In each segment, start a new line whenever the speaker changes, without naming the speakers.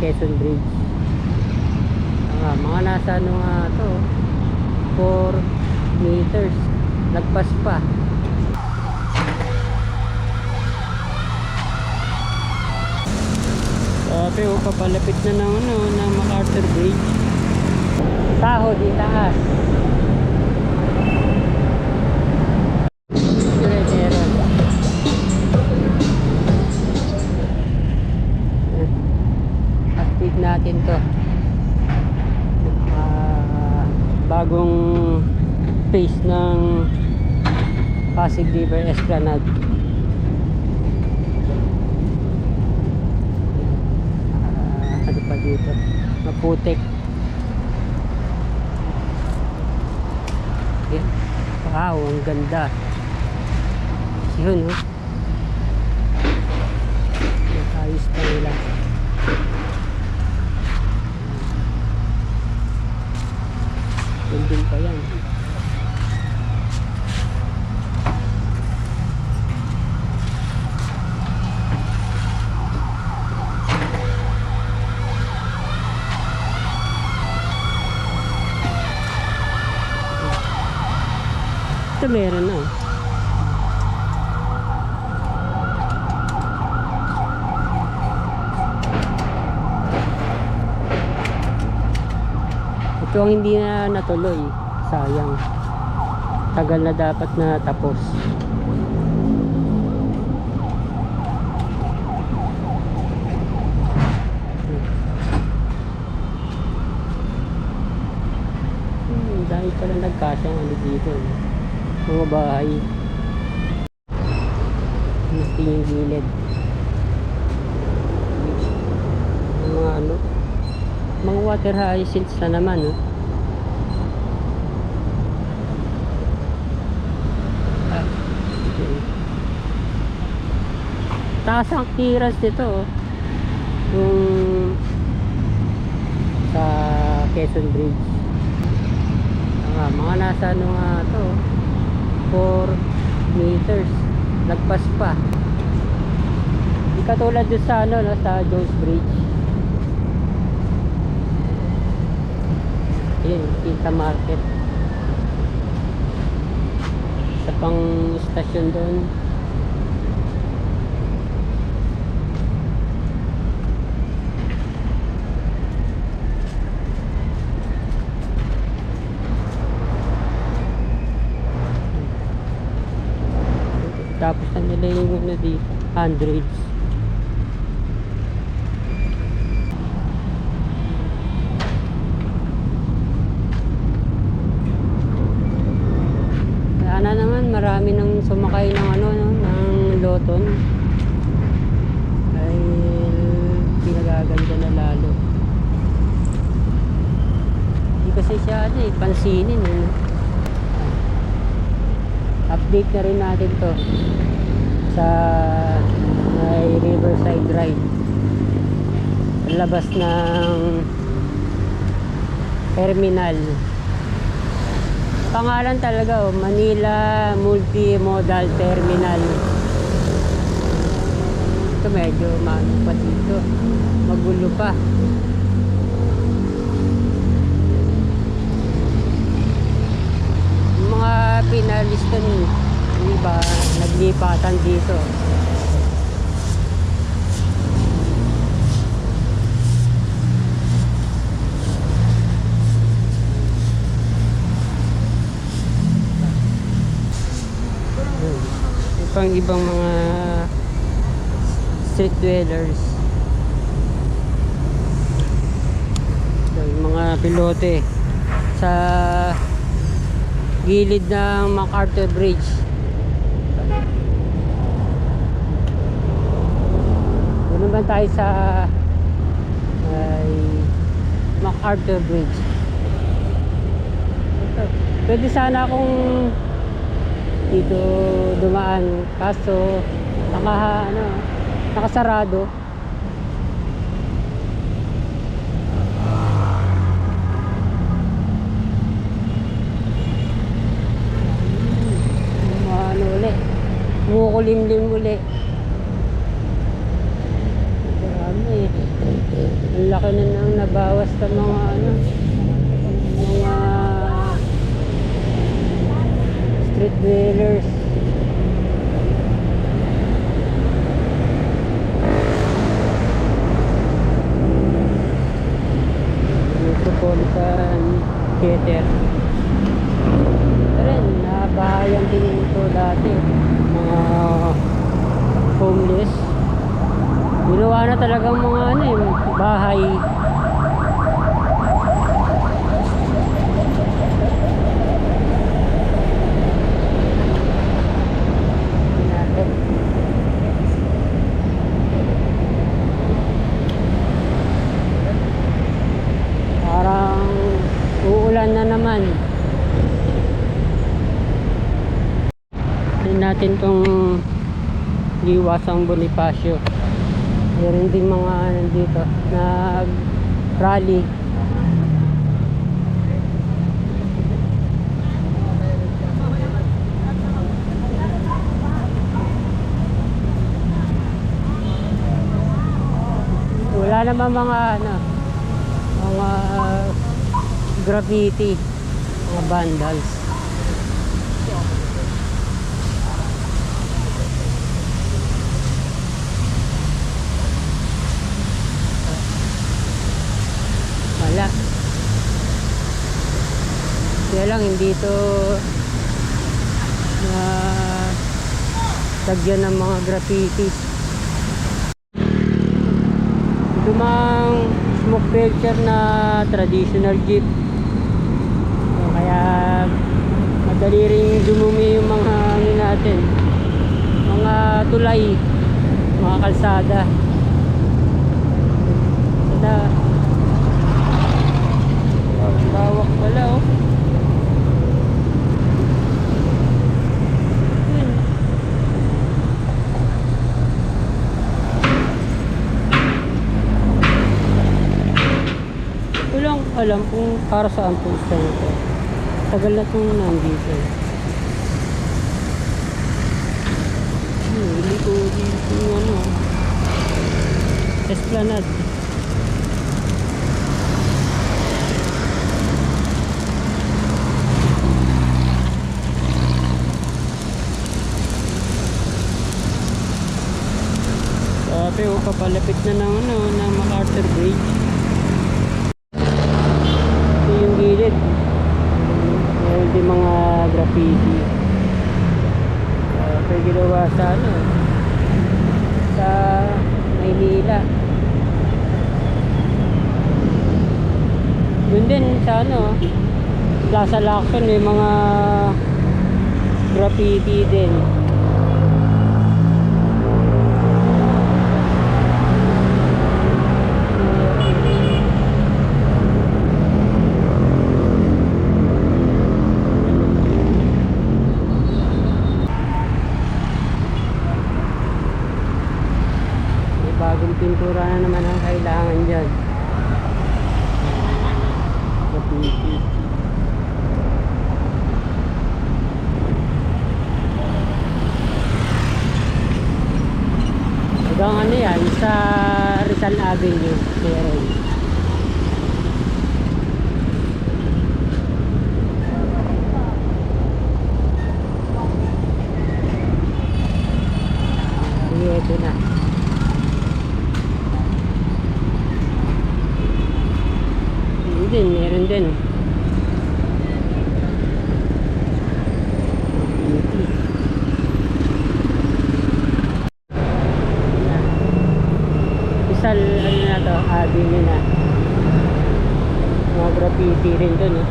Quezon Bridge. Ah, mga nasa ano nga to, 4 meters. Lagpas pa. Sabi o papalapit na ng ano, ng MacArthur Bridge. Taho di taas. Dito. Maputik. Yeah. wow ang ganda. Yun oh. Ayos pa nila Building pa yan. Ito meron na. oh. Ito ang hindi na natuloy. Sayang. Tagal na dapat na tapos. Hmm, dahil pala nagkasyang ano dito. eh. Mga bahay. Masti yung gilid. Mga ano, mga water hyacinths na naman no? Ah, taas ang tiras nito oh. yung sa Quezon Bridge ah, mga nasa ano nga to 4 meters lagpas pa di katulad doon sa ano no, sa Jones Bridge Yun, Quinta Market. Sa pang stasyon doon. Tapos na nila yung ano di, hundreds. Sana naman marami nang sumakay ng ano no, ng loton. Dahil pinagaganda na lalo. Hindi kasi siya ano eh, pansinin eh. Update na rin natin to sa may Riverside Drive. Labas ng terminal. Pangalan talaga oh, Manila Multimodal Terminal. Ito medyo maano pa dito. Magulo pa. Mga pinalistan yung iba naglipatan dito pang ibang mga street dwellers. So, yung mga pilote sa gilid ng MacArthur Bridge. Doon naman tayo sa ay, MacArthur Bridge. Pwede sana akong dito dumaan. Kaso naka ano nakasarado. Ano uli kumukulimlim uli marami ang laki ako nabawas sa mga ano, mga street dwellers. Metropolitan Theater. Ito rin, nabahayan din ito dati. Mga homeless. Ginawa na talagang mga ano eh, bahay. Natin. Parang uulan na naman. Tingnan natin tong liwasang Bonifacio. Meron din mga nandito nag rally. Wala naman mga ano mga graffiti mga vandals wala kaya lang hindi to na tagyan ng mga graffiti. Lumang smoke filter na traditional jeep. So, kaya madali rin dumumi yung mga ano natin mga tulay mga kalsada. Sada oh, bawak pala oh Yun. Ko lang alam kung para saan po isa nito. Tagal na itong nandito. Hmm, Hindi ko dito yung ano. Esplanade. Sabi, oh, papalapit na ng ano, ng MacArthur Bridge. Ito yung gilid. Meron din mga graffiti. Uh, ito yung ginawa sa ano, sa Maynila. Yun din sa ano, Plaza Lacson may mga graffiti din. May bagong pintura na naman ang kailangan dyan. Graffiti. Hanggang ano yan, sa Rizal Avenue, meron. Ito na. Yun din, meron din. Beauty. Isal, ano na avenue na. Mga graffiti rin dun, eh.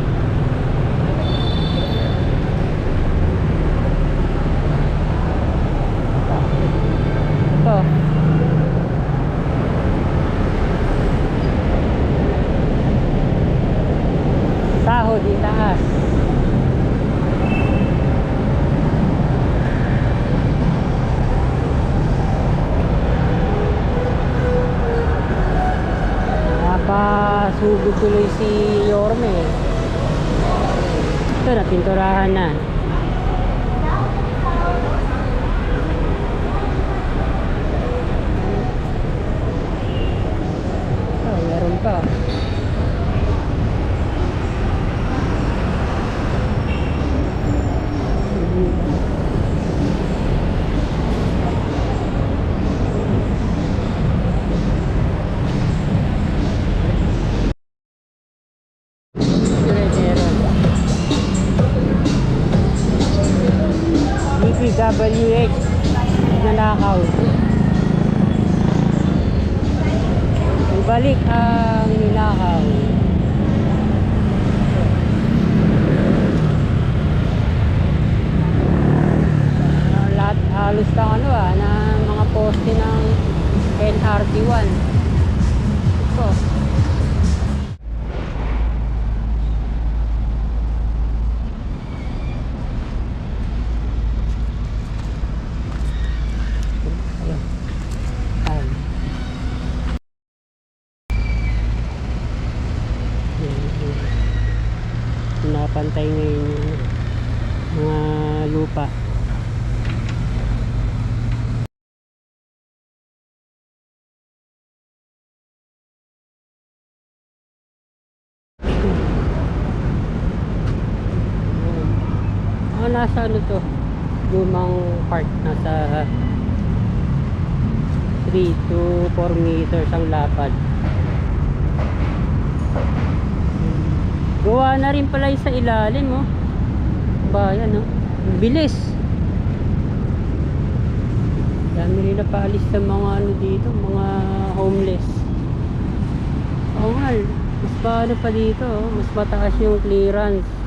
Ito. Ito na, pinturahan na. Oh, meron pa. DPWH nanakaw. Ibalik ang ninakaw. Ah, lahat halos ng ano ah, na mga poste ng NRT1. Ito. Ayan. Ayan. Napantay ngayon yung mga lupa. Ah, nasa ano to? Lumang park. Nasa 3 to 4 meters ang lapad. Gawa na rin pala yung sa ilalim, oh. Bayan, oh. Bilis. Dami rin napaalis sa mga ano dito, mga homeless. Oo nga, mas paano pa dito, oh. mas mataas yung clearance.